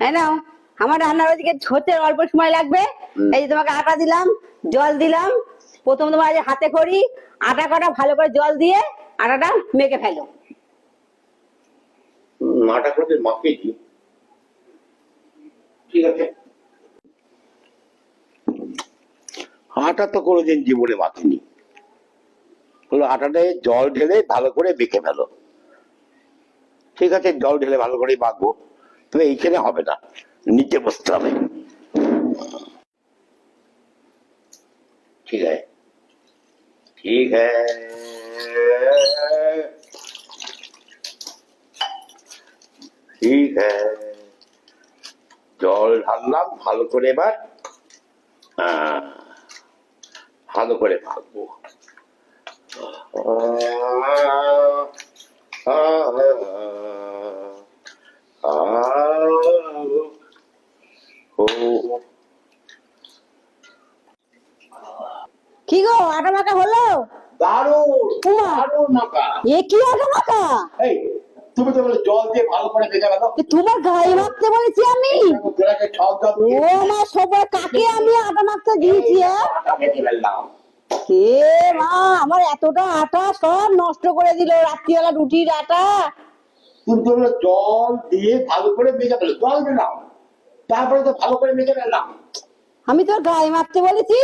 হ্যাঁ নাও আমার রান্নার ওদিকে হতে অল্প সময় লাগবে। এই যে তোমাকে আটা দিলাম জল দিলাম। প্রথম তোমার হাতে করি আটা কটা ভালো করে জল দিয়ে আটাটা মেখে ফেলো। আটা করে ঠিক আছে। আটা তো কোনোদিন জীবনে মাখিনি। হলো আটাটায় জল ঢেলে ভালো করে মেখে ফেলো। ঠিক আছে জল ঢেলে ভালো করে মাখবো। তবে এইখানে হবে না। নিচে বসতে হবে। ঠিক আছে। ঠিক ঠিক জল ঢাললাম ভালো করে এবার আহ, ভালো করে ভাববো কি গো আটা মাখা হলো? এ কি আটা মাখা? এই তুমি তো বলে জল দিয়ে ভালো করে ভেজে তোমার গায়ে মাখতে বলেছি আমি। ও দিয়ে আমার কাকে আমি আটা মাখতে দিয়েছি ভেজে কে মা আমার এতটা আটা সব নষ্ট করে দিল রাত্রিবেলা রুটির আটা। তুমি তো জল দিয়ে ভালো করে মেখে ফেলো। জল দিলাম তারপরে তো ভালো করে মেখে ফেললাম আমি তোর গায়ে মারতে বলেছি?